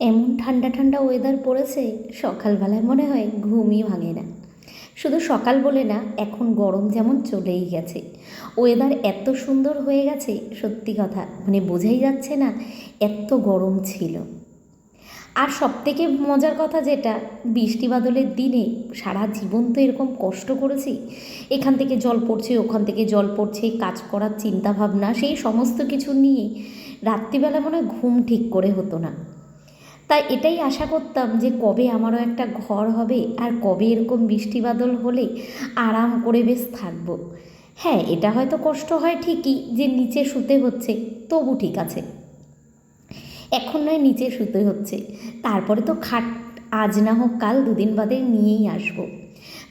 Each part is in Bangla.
এমন ঠান্ডা ঠান্ডা ওয়েদার পড়েছে, সকালবেলায় মনে হয় ঘুমই ভাঙে না। শুধু সকাল বলে না, এখন গরম যেমন চলেই গেছে। ওয়েদার এত সুন্দর হয়ে গেছে, সত্যি কথা মানে বোঝাই যাচ্ছে না, এত গরম ছিল। আর সবথেকে মজার কথা যেটা, বৃষ্টি বাদলের দিনে সারা জীবন তো এরকম কষ্ট করেছি। এখান থেকে জল পড়ছে, ওখান থেকে জল পড়ছে, কাজ করার চিন্তাভাবনা, সেই সমস্ত কিছু নিয়ে রাত্রিবেলা মনে হয় ঘুম ঠিক করে হতো না। তাই এটাই আশা করতাম যে কবে আমারও একটা ঘর হবে আর কবে এরকম বৃষ্টি বাদল হলে আরাম করে বেশ থাকব। হ্যাঁ এটা হয়তো কষ্ট হয় ঠিকই যে নিচে শুতে হচ্ছে, তবু ঠিক আছে। এখন নয় নিচে শুতে হচ্ছে। তারপরে তো খাট আজ না হোক কাল দুদিন বাদে নিয়েই আসব।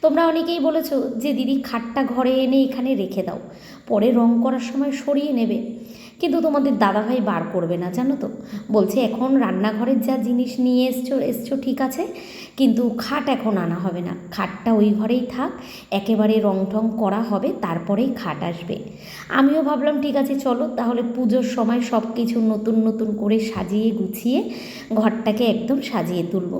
তোমরা অনেকেই বলেছ যে দিদি খাটটা ঘরে এনে এখানে রেখে দাও, পরে রং করার সময় সরিয়ে নেবে। কিন্তু তোমাদের দাদাভাই বার করবে না, জানো তো? বলছে, এখন রান্নাঘরের যা জিনিস নিয়ে এসছো এসছো, ঠিক আছে, কিন্তু খাট এখন আনা হবে না। খাটটা ওই ঘরেই থাক, একেবারে রং টং করা হবে, তারপরেই খাট আসবে। আমিও ভাবলাম, ঠিক আছে, চলো, তাহলে পুজোর সময় সব কিছু নতুন নতুন করে সাজিয়ে গুছিয়ে ঘরটাকে একদম সাজিয়ে তুলবো।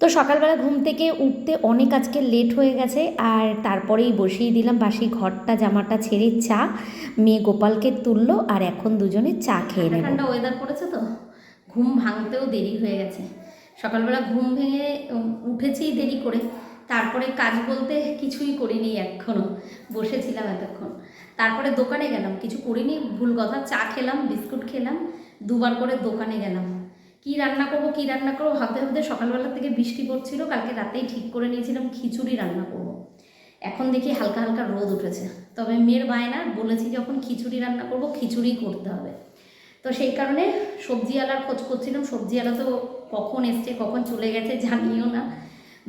তো সকালবেলা ঘুম থেকে উঠতে অনেক আজকে লেট হয়ে গেছে, আর তারপরেই বসিয়ে দিলাম বাসি ঘরটা, জামাটা ছেড়ে চা। মেয়ে গোপালকে তুললো, আর এখন দুজনে চা খেয়ে নেব। ঠান্ডা ওয়েদার পড়েছে তো? ঘুম ভাঙতেও দেরি হয়ে গেছে। সকালবেলা ঘুম ভেঙে উঠেছি দেরি করে। তারপরে কাজ বলতে কিছুই করিনি এখনও বসেছিলাম এতক্ষণ। তারপরে দোকানে গেলাম, কিছু করিনি, ভুল কথা, চা খেলাম, বিস্কুট খেলাম, দুবার করে দোকানে গেলাম। কি রান্না করব, কি রান্না করব ভাবতে ভাবতে সকালবেলা থেকে বৃষ্টি পড়ছিল, কালকে রাতেই ঠিক করে নিয়েছিলাম খিচুড়ি রান্না করব। এখন দেখি হালকা হালকা রোদ উঠেছে। তবে মেয়ের বায়না, বলেছি যখন খিচুড়ি রান্না করব খিচুড়ি করতে হবে। তো সেই কারণে সবজিওয়ালার খোঁজ করছিলাম সবজিওয়ালা তো কখন এসছে, কখন চলে গেছে জানিও না।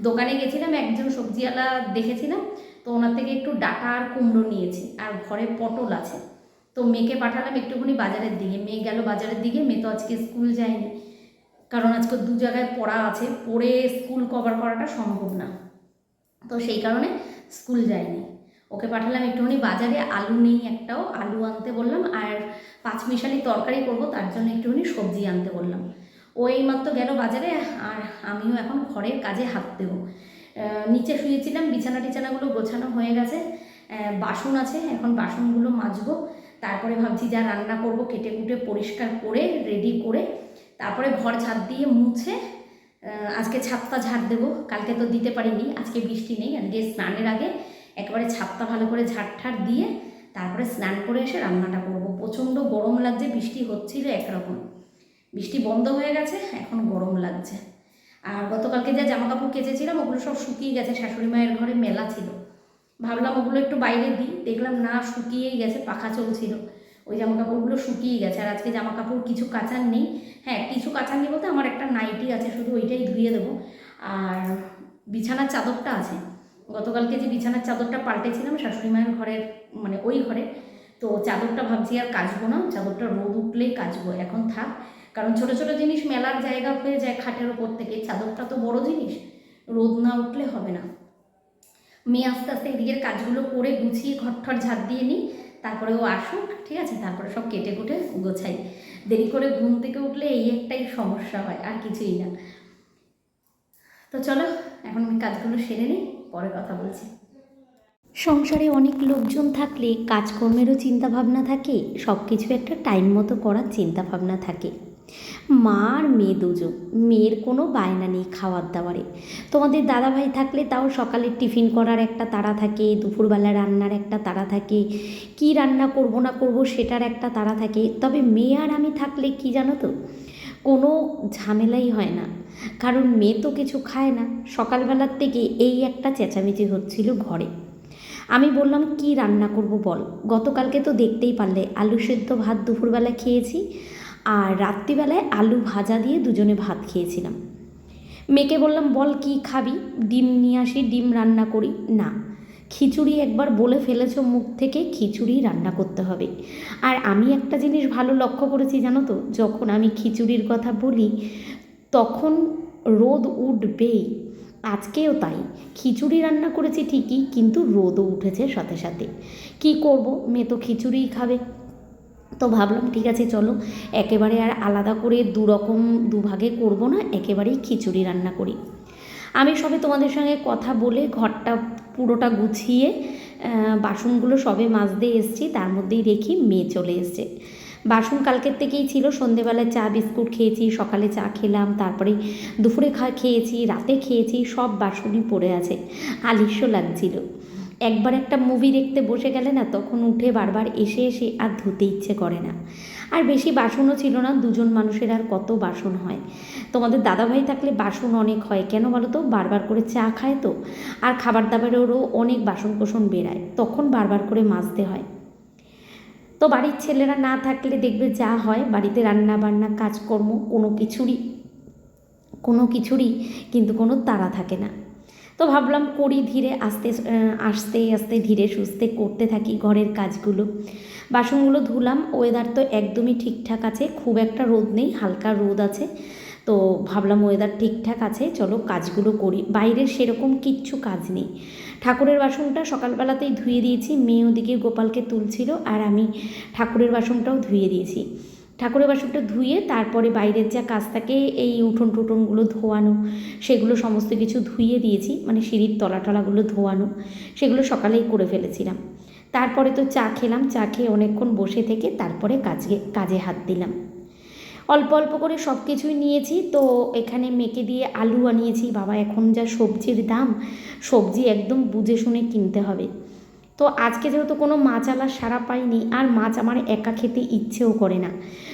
দোকানে গেছিলাম, একজন সবজিওয়ালা দেখেছিলাম, তো ওনার থেকে একটু ডাটা আর কুমড়ো নিয়েছি, আর ঘরে পটল আছে। তো মেয়েকে পাঠালাম একটুখানি বাজারের দিকে, মেয়ে গেল বাজারের দিকে, মেয়ে তো আজকে স্কুল যায়নি। কারণ আজকে দু জায়গায় পড়া আছে, পড়ে স্কুল কভার করাটা সম্ভব না। তো সেই কারণে স্কুল যায়নি ওকে পাঠালাম একটুখানি বাজারে, আলু নেই একটাও, আলু আনতে বললাম, আর পাঁচমিশালি তরকারি করব, তার জন্য একটুখানি সবজি আনতে বললাম। ও এইমাত্র গেল বাজারে, আর আমিও এখন ঘরের কাজে হাত দেবো। নিচে শুয়েছিলাম, বিছানা টিছানাগুলো গোছানো হয়ে গেছে। বাসন আছে, এখন বাসনগুলো মাজবো। তারপরে ভাবছি যা রান্না করব, কেটে কুটে পরিষ্কার করে রেডি করে তারপরে ঘর ঝাড় দিয়ে মুছে আজকে ছাদটা ঝাড় দেবো। কালকে তো দিতে পারিনি, আজকে বৃষ্টি নেই। আজকে স্নানের আগে একেবারে ছাদটা ভালো করে ঝাড় ঠাড় দিয়ে তারপরে স্নান করে এসে রান্নাটা করব। প্রচণ্ড গরম লাগছে, বৃষ্টি হচ্ছিল একরকম। বৃষ্টি বন্ধ হয়ে গেছে, এখন গরম লাগছে। আর গতকালকে যা জামা কাপড় কেচেছিলাম, ওগুলো সব শুকিয়ে গেছে। শাশুড়ি মায়ের ঘরে মেলা ছিল। ভাবলাম ওগুলো একটু বাইরে দিই। দেখলাম না, শুকিয়েই গেছে, পাখা চলছিল। ওই জামা কাপড়গুলো শুকিয়ে গেছে। আর আজকে জামা কাপড় কিছু কাচার নেই। হ্যাঁ কিছু কাচার নেই বলতে আমার একটা নাইটি আছে, শুধু ওইটাই ধুয়ে দেবো। আর বিছানার চাদরটা আছে। গতকালকে যে বিছানার চাদরটা পাল্টেছিলাম, শাশুড়ি মায়ের ঘরের মানে ওই ঘরে। তো চাদরটা ভাবছি আর কাচবো না চাদরটা রোদ উঠলেই কাচবো। এখন থাক, কারণ ছোট ছোট জিনিস মেলার জায়গা হয়ে যায় খাটের ওপর থেকে। চাদরটা তো বড় জিনিস, রোদ না উঠলে হবে না। মেয়ে আস্তে আস্তে এদিকের কাজগুলো করে গুছিয়ে ঘর ঠর ঝাড় দিয়ে নিই। তারপরে ও আসুক, ঠিক আছে? তারপরে সব কেটে কুটে গোছাই। দেরি করে ঘুম থেকে উঠলে এই একটাই সমস্যা হয়, আর কিছুই না। তো চলো, এখন আমি কাজগুলো সেরে নিই, পরে কথা বলছি। সংসারে অনেক লোকজন থাকলে কাজকর্মেরও চিন্তাভাবনা থাকে সব কিছু একটা টাইম মতো করার চিন্তাভাবনা থাকে। মা আর মেয়ে দুজন। মেয়ের কোনো বায়না নেই খাওয়ার দাওয়ারে। তোমাদের দাদাভাই থাকলে তাও সকালে টিফিন করার একটা তাড়া থাকে, দুপুরবেলা রান্নার একটা তাড়া থাকে, কি রান্না করব না করব সেটার একটা তাড়া থাকে। তবে মেয়ে আর আমি থাকলে কি জানো তো, কোনো ঝামেলাই হয় না। কারণ মেয়ে তো কিছু খায় না। সকালবেলার থেকে এই একটা চেঁচামেচি হচ্ছিল ঘরে। আমি বললাম, কি রান্না করব বল? গতকালকে তো দেখতেই পারলে, আলু সেদ্ধ ভাত দুপুরবেলা খেয়েছি আর রাত্রিবেলায় আলু ভাজা দিয়ে দুজনে ভাত খেয়েছিলাম। মেয়েকে বললাম, বল কি খাবি? ডিম নিয়ে আসি, ডিম রান্না করি। না, খিচুড়ি একবার বলে ফেলেছো মুখ থেকে, খিচুড়ি রান্না করতে হবে। আর আমি একটা জিনিস ভালো লক্ষ্য করেছি জানো তো, যখন আমি খিচুড়ির কথা বলি, তখন রোদ উঠবেই। আজকেও তাই, খিচুড়ি রান্না করেছি ঠিকই, কিন্তু রোদও উঠেছে সাথে সাথে। কি করব? মেয়ে তো খিচুড়িই খাবে। তো ভাবলাম, ঠিক আছে, চলো। একেবারে আর আলাদা করে দু রকম দুভাগে করব না, একেবারেই খিচুড়ি রান্না করি। আমি সবে তোমাদের সঙ্গে কথা বলে ঘরটা পুরোটা গুছিয়ে বাসনগুলো সবে মাজতে এসেছি, তার মধ্যেই দেখি মেয়ে চলে এসছে। বাসন কালকের থেকেই ছিল সন্ধেবেলায় চা, বিস্কুট খেয়েছি, সকালে চা খেলাম, তারপরে দুপুরে খা, খেয়েছি, রাতে খেয়েছি, সব বাসনই পড়ে আছে আলিস্য লাগছিল। একবার একটা মুভি দেখতে বসে গেলে না, তখন উঠে বারবার এসে এসে আর ধুতে ইচ্ছে করে না। আর বেশি বাসনও ছিল না, দুজন মানুষের আর কত বাসন হয়। তোমাদের দাদাভাই থাকলে বাসন অনেক হয়, কেন বলো তো? বারবার করে চা খায় তো। আর খাবার দাবারেরও অনেক বাসন কোসন বেরায়, তখন বারবার করে মাজতে হয়। তো বাড়ির ছেলেরা না থাকলে দেখবে যা হয়, বাড়িতে রান্না বান্না, কাজকর্ম, কোনো কিছুরই কোনো কিছুরই কিন্তু কোনো তাড়া থাকে না। তো ভাবলাম করি ধীরে, আস্তে আস্তে আস্তে ধীরে সুস্থে করতে থাকি ঘরের কাজগুলো। বাসনগুলো ধুলাম ওয়েদার তো একদমই ঠিকঠাক আছে, খুব একটা রোদ নেই, হালকা রোদ আছে। তো ভাবলাম ওয়েদার ঠিকঠাক আছে, চলো কাজগুলো করি। বাইরের সেরকম কিচ্ছু কাজ নেই। ঠাকুরের বাসনটা সকালবেলাতেই ধুয়ে দিয়েছি, মেয়ে ওদিকে গোপালকে তুলছিল আর আমি ঠাকুরের বাসনটাও ধুয়ে দিয়েছি। ঠাকুরের বাসনটা ধুয়ে তারপরে বাইরের যা কাজ থাকে, এই উঠোন টুটনগুলো ধোয়ানো, সেগুলো সমস্ত কিছু ধুয়ে দিয়েছি মানে সিঁড়ির তলা টলাগুলো ধোয়ানো, সেগুলো সকালেই করে ফেলেছিলাম। তারপরে তো চা খেলাম, চা খেয়ে অনেকক্ষণ বসে থেকে তারপরে কাজে কাজে হাত দিলাম। অল্প অল্প করে সব কিছুই নিয়েছি, তো এখানে মেকে দিয়ে আলু আনিয়েছি, বাবা এখন যা সবজির দাম, সবজি একদম বুঝে শুনে কিনতে হবে। তো আজকে যেহেতু কোনো মাছ আলা সারা পাইনি, আর মাছ আমার একা খেতে ইচ্ছেও করে না।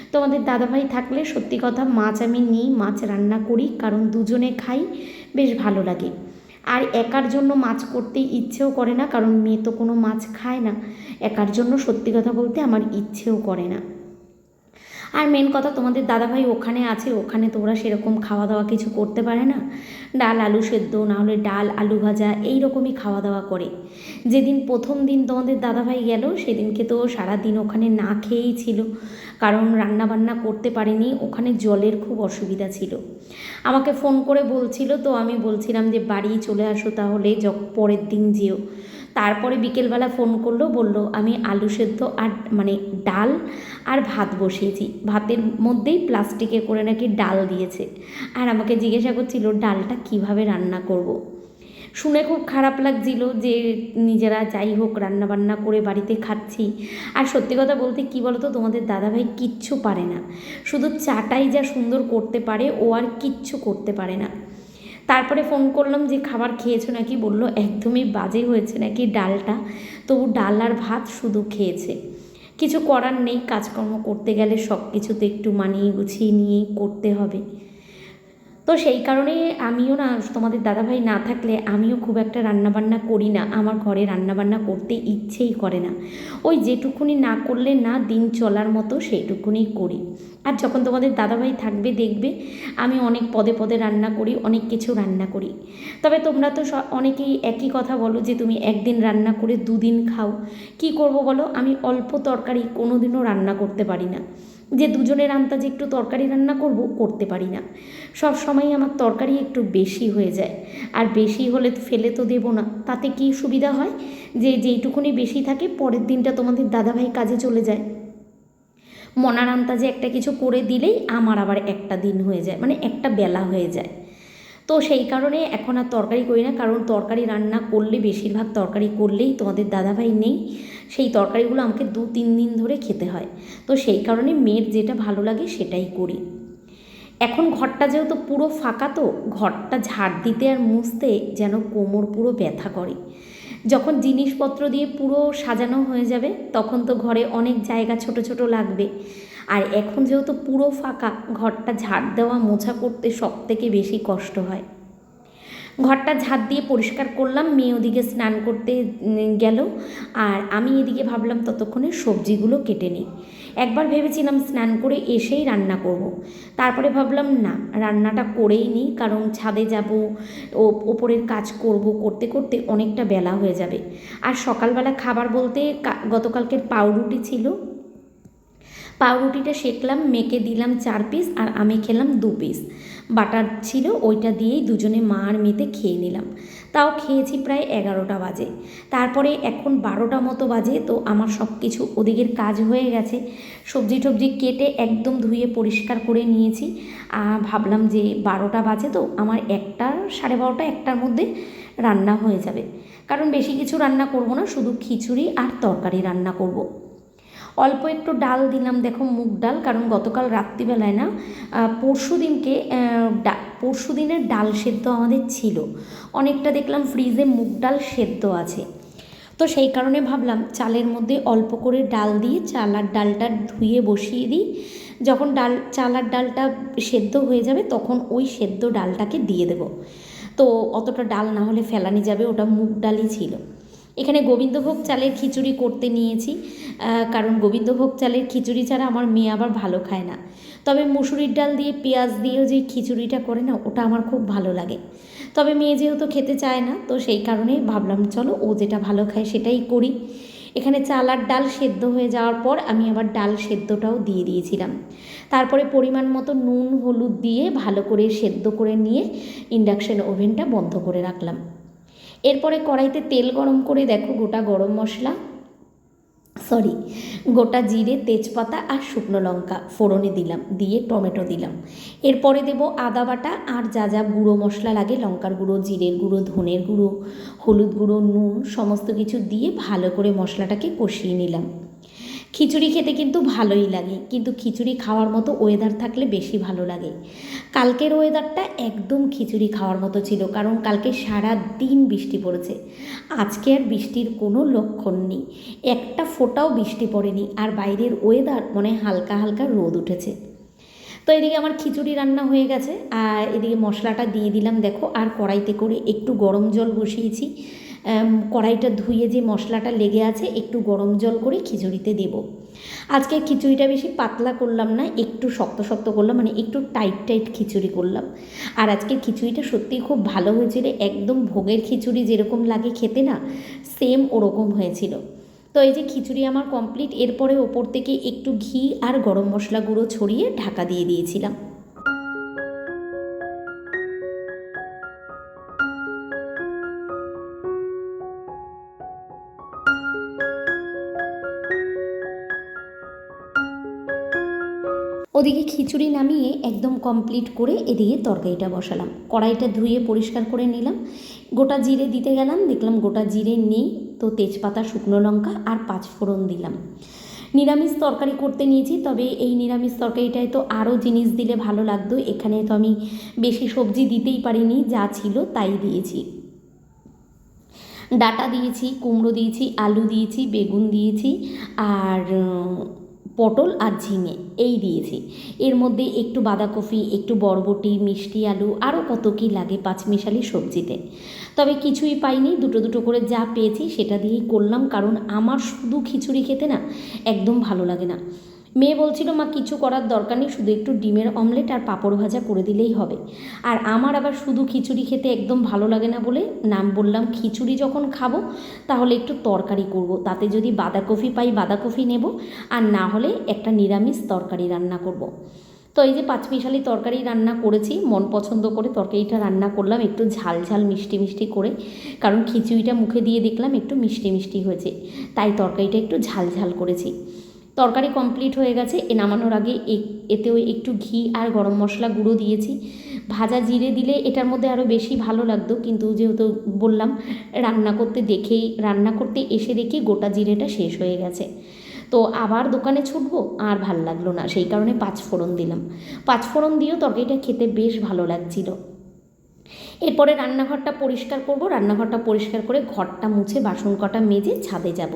তো আমাদের দাদাভাই থাকলে সত্যি কথা মাছ আমি নিই, মাছ রান্না করি, কারণ দুজনে খাই, বেশ ভালো লাগে। আর একার জন্য মাছ করতে ইচ্ছেও করে না, কারণ মেয়ে তো কোনো মাছ খায় না। একার জন্য সত্যি কথা বলতে আমার ইচ্ছেও করে না। আর মেন কথা তোমাদের দাদাভাই ওখানে আছে, ওখানে তো ওরা সেরকম খাওয়া দাওয়া কিছু করতে পারে না। ডাল, আলু সেদ্ধ, না হলে ডাল, আলু ভাজা এই রকমই খাওয়া দাওয়া করে। যেদিন প্রথম দিন তোমাদের দাদাভাই গেল, সেদিনকে তো সারাদিন ওখানে না খেয়েই ছিল। কারণ রান্না বান্না করতে পারেনি, ওখানে জলের খুব অসুবিধা ছিল। আমাকে ফোন করে বলছিল, তো আমি বলছিলাম যে, বাড়ি চলে আসো তাহলে পরের দিন যেও। তারপরে বিকেলবেলা ফোন করল, বলল, আমি আলু সেদ্ধ আর মানে ডাল আর ভাত বসিয়েছি। ভাতের মধ্যেই প্লাস্টিকে করে নাকি ডাল দিয়েছে। আর আমাকে জিজ্ঞাসা করছিল, ডালটা কীভাবে রান্না করব। শুনে খুব খারাপ লাগছিল যে নিজেরা যাই হোক রান্না বান্না করে বাড়িতে খাচ্ছি। আর সত্যি কথা বলতে কি বলতো, তোমাদের দাদাভাই কিচ্ছু পারে না। শুধু চাটাই যা সুন্দর করতে পারে, ও আর কিচ্ছু করতে পারে না। তারপরে ফোন করলাম যে, খাবার খেয়েছো নাকি? বলল, একদমই বাজে হয়েছে নাকি ডালটা? তবু ডাল আর ভাত শুধু খেয়েছে। কিছু করার নেই, কাজকর্ম করতে গেলে সব কিছুতে একটু মানিয়ে গুছিয়ে নিয়েই করতে হবে। তো সেই কারণে আমিও না, তোমাদের দাদাভাই না থাকলে আমিও খুব একটা রান্নাবান্না করি না। আমার ঘরে রান্নাবান্না করতে ইচ্ছেই করে না। ওই যেটুকুনি না করলে না দিন চলার মতো সেইটুকুনি করি। আর যখন তোমাদের দাদাভাই থাকবে, দেখবে আমি অনেক পদে পদে রান্না করি, অনেক কিছু রান্না করি। তবে তোমরা তো অনেকেই একই কথা বলো যে, তুমি একদিন রান্না করে দুদিন খাও। কি করব বলো? আমি অল্প তরকারি কোনো দিনও রান্না করতে পারি না। যে দুজনের আন্দাজে একটু তরকারি রান্না করব, করতে পারি না। সব সময় আমার তরকারি একটু বেশি হয়ে যায়। আর বেশি হলে ফেলে তো দেবো না। তাতে কি সুবিধা হয়? যে যেইটুকুনি বেশি থাকে, পরের দিনটা তোমাদের দাদাভাই কাজে চলে যায়। মনার আন্দাজে একটা কিছু করে দিলেই আমার আবার একটা দিন হয়ে যায়। মানে একটা বেলা হয়ে যায়। তো সেই কারণে এখন আর তরকারি করি না, কারণ তরকারি রান্না করলে, বেশিরভাগ তরকারি করলেই তোমাদের দাদাভাই নেই। সেই তরকারিগুলো আমাকে দু তিন দিন ধরে খেতে হয়। তো সেই কারণে মেয়ের যেটা ভালো লাগে সেটাই করি। এখন ঘরটা যেহেতু পুরো ফাঁকা তো, ঘরটা ঝাড় দিতে আর মুছতে যেন কোমর পুরো ব্যথা করে। যখন জিনিসপত্র দিয়ে পুরো সাজানো হয়ে যাবে, তখন তো ঘরে অনেক জায়গা ছোট ছোট লাগবে। আর এখন যেহেতু পুরো ফাঁকা, ঘরটা ঝাড় দেওয়া মোছা করতে সব থেকে বেশি কষ্ট হয়। ঘরটা ঝাঁট দিয়ে পরিষ্কার করলাম, মেয়ে ওদিকে স্নান করতে গেল। আর আমি এদিকে ভাবলাম ততক্ষণে সবজিগুলো কেটে নিই। একবার ভেবেছিলাম স্নান করে এসেই রান্না করব। তারপরে ভাবলাম, না, রান্নাটা করেই নিই, কারণ ছাদে যাব, ও, ওপরের কাজ করব করতে করতে অনেকটা বেলা হয়ে যাবে। আর সকালবেলা খাবার বলতে গতকালকের পাউরুটি ছিল। পাউরুটিটা সেকলাম মেকে দিলাম চার পিস, আর আমি খেলাম দু পিস। বাটার ছিল, ওইটা দিয়েই দুজনে মা আর মেতে খেয়ে নিলাম। তাও খেয়েছি প্রায় এগারোটা বাজে। তারপরে এখন বারোটা মতো বাজে, তো আমার সব কিছু ওদিকের কাজ হয়ে গেছে। সবজি টবজি কেটে একদম ধুয়ে পরিষ্কার করে নিয়েছি। আর ভাবলাম যে বারোটা বাজে তো আমার একটা, সাড়ে বারোটা, একটার মধ্যে রান্না হয়ে যাবে। কারণ বেশি কিছু রান্না করব না, শুধু খিচুড়ি আর তরকারি রান্না করব। অল্প একটু ডাল দিলাম, দেখো মুগ ডাল, কারণ গতকাল রাত্রিবেলায় না পরশু দিনকে পরশু দিনের ডাল সেদ্ধ আমাদের ছিল। অনেকটা দেখলাম ফ্রিজে মুগ ডাল সেদ্ধ আছে। তো সেই কারণে ভাবলাম চালের মধ্যে অল্প করে ডাল দিয়ে চাল আর ডালটা ধুয়ে বসিয়ে দিই। যখন ডাল, চাল আর ডালটা সেদ্ধ হয়ে যাবে তখন ওই সেদ্ধ ডালটাকে দিয়ে দেব। তো অতটা ডাল না হলে ফেলানি যাবে, ওটা মুগ ডালই ছিল। এখানে গোবিন্দভোগ চালের খিচুড়ি করতে নিয়েছি কারণ গোবিন্দভোগ চালের খিচুড়ি ছাড়া আমার মেয়ে আবার ভালো খায় না। তবে মুসুরির ডাল দিয়ে, পেঁয়াজ দিয়েও যে খিচুড়িটা করে না, ওটা আমার খুব ভালো লাগে। তবে মেয়ে যেহেতু খেতে চায় না, তো সেই কারণে ভাবলাম চলো ও যেটা ভালো খায় সেটাই করি। এখানে চাল আর ডাল সেদ্ধ হয়ে যাওয়ার পর আমি আবার ডাল সেদ্ধটাও দিয়ে দিয়েছিলাম। তারপরে পরিমাণ মতো নুন, হলুদ দিয়ে ভালো করে সেদ্ধ করে নিয়ে ইন্ডাকশন ওভেনটা বন্ধ করে রাখলাম। এরপরে কড়াইতে তেল গরম করে দেখো গোটা গরম মশলা সরি গোটা জিরে, তেজপাতা আর শুকনো লঙ্কা ফোড়নে দিলাম, দিয়ে টমেটো দিলাম। এরপরে দেব আদা বাটা আর যা যা গুঁড়ো মশলা লাগে, লঙ্কার গুঁড়ো, জিরের গুঁড়ো, ধনের গুঁড়ো, হলুদ গুঁড়ো, নুন, সমস্ত কিছু দিয়ে ভালো করে মশলাটাকে কষিয়ে নিলাম। খিচুড়ি খেতে কিন্তু ভালোই লাগে, কিন্তু খিচুড়ি খাওয়ার মতো ওয়েদার থাকলে বেশি ভালো লাগে। কালকের ওয়েদারটা একদম খিচুড়ি খাওয়ার মতো ছিল, কারণ কালকে সারা দিন বৃষ্টি পড়েছে। আজকে আর বৃষ্টির কোনো লক্ষণ নেই। একটা ফোটাও বৃষ্টি পড়েনি, আর বাইরের ওয়েদার মনে হালকা হালকা রোদ উঠেছে। তো এদিকে আমার খিচুড়ি রান্না হয়ে গেছে, আর এদিকে মশলাটা দিয়ে দিলাম, দেখো, আর কড়াইতে করে একটু গরম জল বসিয়েছি। কড়াইটা ধুয়ে যে মশলাটা লেগে আছে, একটু গরম জল করে খিচুড়িতে দেব। আজকে খিচুড়িটা বেশি পাতলা করলাম না, একটু শক্ত শক্ত করলাম মানে একটু টাইট টাইট খিচুড়ি করলাম। আর আজকের খিচুড়িটা সত্যিই খুব ভালো হয়েছিল, একদম ভোগের খিচুড়ি যেরকম লাগে খেতে না সেম ওরকম হয়েছিল। তো এই যে খিচুড়ি আমার কমপ্লিট এরপরে ওপর থেকে একটু ঘি আর গরম মশলা গুঁড়ো ছড়িয়ে ঢাকা দিয়ে দিয়েছিলাম। ওদিকে খিচুড়ি নামিয়ে একদম কমপ্লিট করে এদিকে তরকারিটা বসালাম। কড়াইটা ধুয়ে পরিষ্কার করে নিলাম। গোটা জিরে দিতে গেলাম, দেখলাম গোটা জিরে নেই, তো তেজপাতা, শুকনো লঙ্কা আর পাঁচ ফোড়ন দিলাম। নিরামিষ তরকারি করতে নিয়েছি, তবে এই নিরামিষ তরকারিটায় তো আরও জিনিস দিলে ভালো লাগতো। এখানে তো আমি বেশি সবজি দিতেই পারিনি, যা ছিল তাই দিয়েছি। ডাটা দিয়েছি, কুমড়ো দিয়েছি, আলু দিয়েছি, বেগুন দিয়েছি, আর পটল আর ঝিঙে, এই দিয়েছি। এর মধ্যে একটু বাঁধাকপি, একটু বরবটি, মিষ্টি আলু, আরও কত কী লাগে পাঁচমিশালি সবজিতে। তবে কিছুই পাইনি, দুটো দুটো করে যা পেয়েছি সেটা দিয়েই করলাম, কারণ আমার শুধু খিচুড়ি খেতে না একদম ভালো লাগে না। মেয়ে বলছিল, মা, কিছু করার দরকার নেই, শুধু একটু ডিমের অমলেট আর পাঁপড় ভাজা করে দিলেই হবে। আর আমার আবার শুধু খিচুড়ি খেতে একদম ভালো লাগে না বলে নাম বললাম, খিচুড়ি যখন খাব, তাহলে একটু তরকারি করব। তাতে যদি বাঁধাকপি পাই, বাঁধাকপি নেব, আর না হলে একটা নিরামিষ তরকারি রান্না করব। তো এই যে পাঁচমিশালি তরকারি রান্না করেছি, মন পছন্দ করে তরকারিটা রান্না করলাম, একটু ঝাল ঝাল, মিষ্টি মিষ্টি করে, কারণ খিচুড়িটা মুখে দিয়ে দেখলাম একটু মিষ্টি মিষ্টি হয়েছে, তাই তরকারিটা একটু ঝাল ঝাল করেছি। তরকারি কমপ্লিট হয়ে গেছে। এ নামানোর আগে এতেও একটু ঘি আর গরম মশলা গুঁড়ো দিয়েছি। ভাজা জিরে দিলে এটার মধ্যে আরও বেশি ভালো লাগতো, কিন্তু যেহেতু বললাম, রান্না করতে দেখেই, রান্না করতে এসে দেখি গোটা জিরেটা শেষ হয়ে গেছে। তো আবার দোকানে ছুটবো, আর ভালো লাগল না, সেই কারণে পাঁচ ফোড়ন দিলাম। পাঁচ ফোড়ন দিয়েও তরকারিটা খেতে বেশ ভালো লাগছিল। এরপরে রান্নাঘরটা পরিষ্কার করব, রান্নাঘরটা পরিষ্কার করে ঘরটা মুছে বাসন কটা মেজে ছাদে যাব।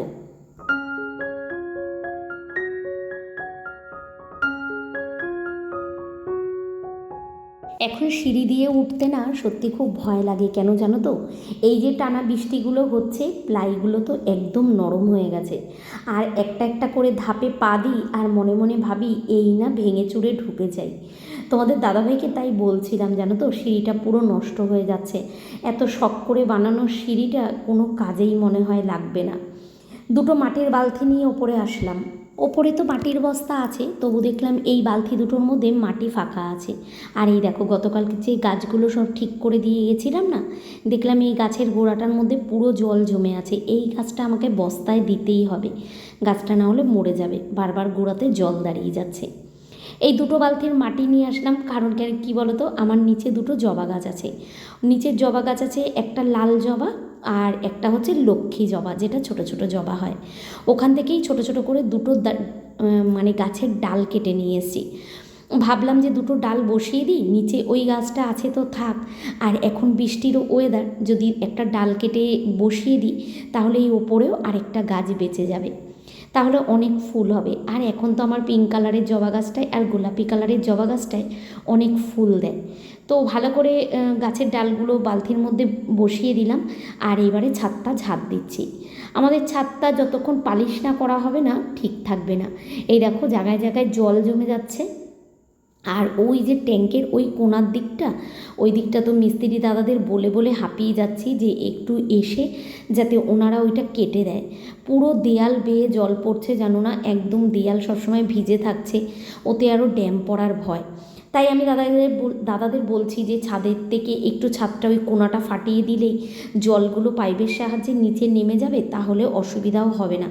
এখন সিঁড়ি দিয়ে উঠতে না সত্যি খুব ভয় লাগে, কেন জানো তো? এই যে টানা বৃষ্টিগুলো হচ্ছে, প্লাইগুলো তো একদম নরম হয়ে গেছে। আর একটা একটা করে ধাপে পা দিই আর মনে মনে ভাবি, এই না ভেঙে চুড়ে ঢুকে যাই। তোমাদের দাদাভাইকে তাই বলছিলাম, জানো তো? সিঁড়িটা পুরো নষ্ট হয়ে যাচ্ছে। এত শখ করে বানানো সিঁড়িটা কোনো কাজেই মনে হয় লাগবে না। দুটো মাটির বালতি নিয়ে ওপরে আসলাম। ওপরে তো মাটির বস্তা আছে, তবু দেখলাম এই বালতি দুটোর মধ্যে মাটি ফাঁকা আছে। আর এই দেখো, গতকালকে যে গাছগুলো সব ঠিক করে দিয়ে গেছিলাম না, দেখলাম এই গাছের গোড়াটার মধ্যে পুরো জল জমে আছে। এই গাছটা আমাকে বস্তায় দিতেই হবে। গাছটা না হলে মরে যাবে, বারবার গোড়াতে জল দাঁড়িয়ে যাচ্ছে। এই দুটো বালতির মাটি নিয়ে আসলাম, কারণ কি- বলতো, আমার নিচে দুটো জবা গাছ আছে। নিচের জবা গাছ আছে, একটা লাল জবা আর একটা হচ্ছে লক্ষ্মী জবা, যেটা ছোট ছোট জবা হয়। ওখান থেকেই ছোট ছোট করে দুটো মানে গাছের ডাল কেটে নিয়ে এসেছি। ভাবলাম যে দুটো ডাল বসিয়ে দিই, নিচে ওই গাছটা আছে তো থাক। আর এখন বৃষ্টিরও ওয়েদার যদি একটা ডাল কেটে বসিয়ে দিই, তাহলে এই ওপরেও আরেকটা গাছ বেঁচে যাবে। তাহলে অনেক ফুল হবে। আর এখন তো আমার পিঙ্ক কালারের জবা গাছটায় আর গোলাপি কালারের জবা গাছটায় অনেক ফুল দেয়। তো ভালো করে গাছের ডালগুলো বালতির মধ্যে বসিয়ে দিলাম আর এবারে ছাদটা ঝাঁপ দিচ্ছি। আমাদের ছাদটা যতক্ষণ পালিশ না করা হবে না, ঠিক থাকবে না। এই দেখো, জায়গায় জায়গায় জল জমে যাচ্ছে। আর ওই যে ট্যাঙ্কের ওই কোনার দিকটা, ওই দিকটা তো মিস্ত্রি দাদাদের বলে বলে হাঁপিয়ে যাচ্ছি যে একটু এসে যাতে ওনারা ওইটা কেটে দেয়। পুরো দেয়াল বেয়ে জল পড়ছে জানো না, একদম দেয়াল সবসময় ভিজে থাকছে, ওতে আরও ড্যাম পড়ার ভয়। তাই আমি দাদাদের দাদাদের বলছি যে ছাদের থেকে একটু ছাদটা ওই কোনাটা ফাটিয়ে দিলেই জলগুলো পাইপের সাহায্যে নিচে নেমে যাবে, তাহলে অসুবিধাও হবে না,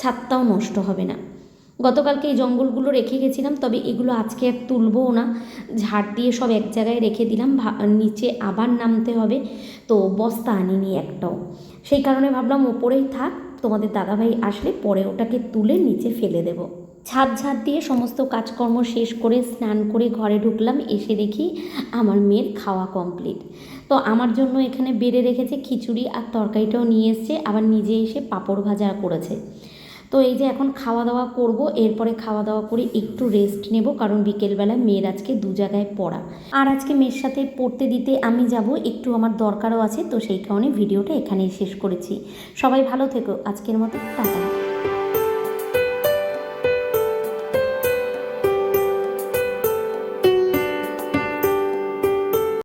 ছাদটাও নষ্ট হবে না। গতকালকে এই জঙ্গলগুলো রেখে গেছিলাম, তবে এগুলো আজকে আর তুলবও না। ঝাড় দিয়ে সব এক জায়গায় রেখে দিলাম নিচে আবার নামতে হবে। তো বস্তা আনিনি একটাও। সেই কারণে ভাবলাম ওপরেই থাক, তোমাদের দাদাভাই আসলে পরে ওটাকে তুলে নিচে ফেলে দেব। ছাদ ঝাড় দিয়ে সমস্ত কাজকর্ম শেষ করে স্নান করে ঘরে ঢুকলাম, এসে দেখি আমার মেয়ের খাওয়া কমপ্লিট। তো আমার জন্য এখানে বেড়ে রেখেছে খিচুড়ি আর তরকারিটাও নিয়ে এসছে, আবার নিজে এসে পাঁপড় ভাজা করেছে। তো এই যে এখন খাওয়া দাওয়া করব, এরপরে খাওয়া দাওয়া করে একটু রেস্ট নেব, কারণ বিকেলবেলা মেয়ের আজকে দু জায়গায় পড়া। আর আজকে মেয়ের সাথে পড়তে দিতে আমি যাব, একটু আমার দরকারও আছে, তো সেই কারণে ভিডিওটা এখানেই শেষ করেছি। সবাই ভালো থেকো, আজকের মতো টাটা।